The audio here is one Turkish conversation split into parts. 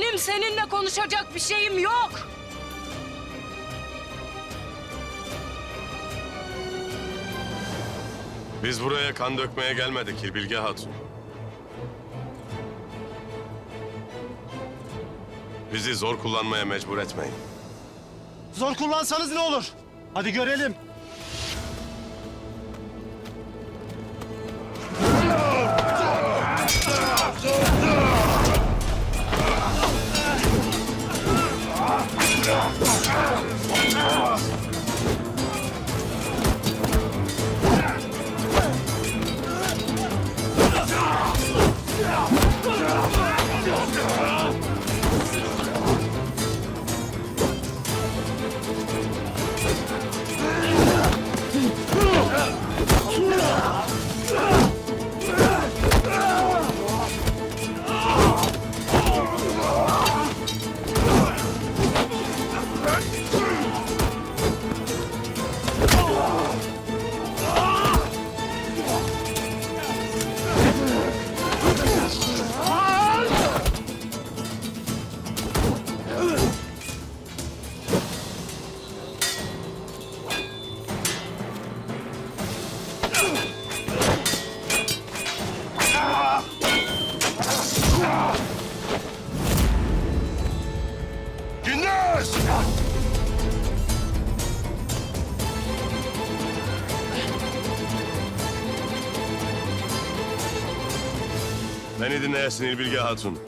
Benim seninle konuşacak bir şeyim yok. Biz buraya kan dökmeye gelmedik İlbilge Hatun. Bizi zor kullanmaya mecbur etmeyin. Zor kullansanız ne olur? Hadi görelim. Yeah. Gündüz! Beni dinleyesin İlbilge Hatun.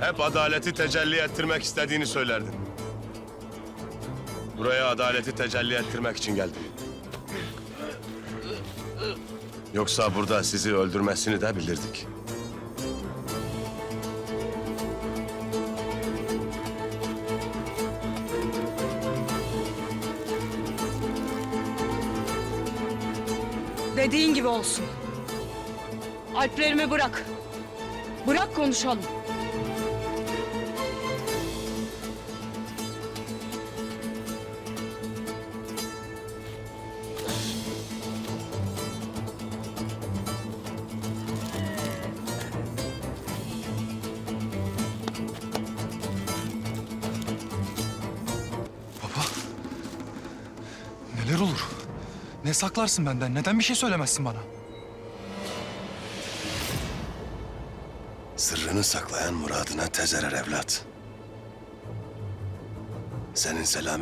Hep adaleti tecelli ettirmek istediğini söylerdin. Buraya adaleti tecelli ettirmek için geldim. Yoksa burada sizi öldürmesini de bilirdik. Dediğin gibi olsun. Alplerimi bırak. Bırak konuşalım. Baba. Neler olur? Ne saklarsın benden? Neden bir şey söylemezsin bana? Sırrını saklayan muradına tez erer evlat. Senin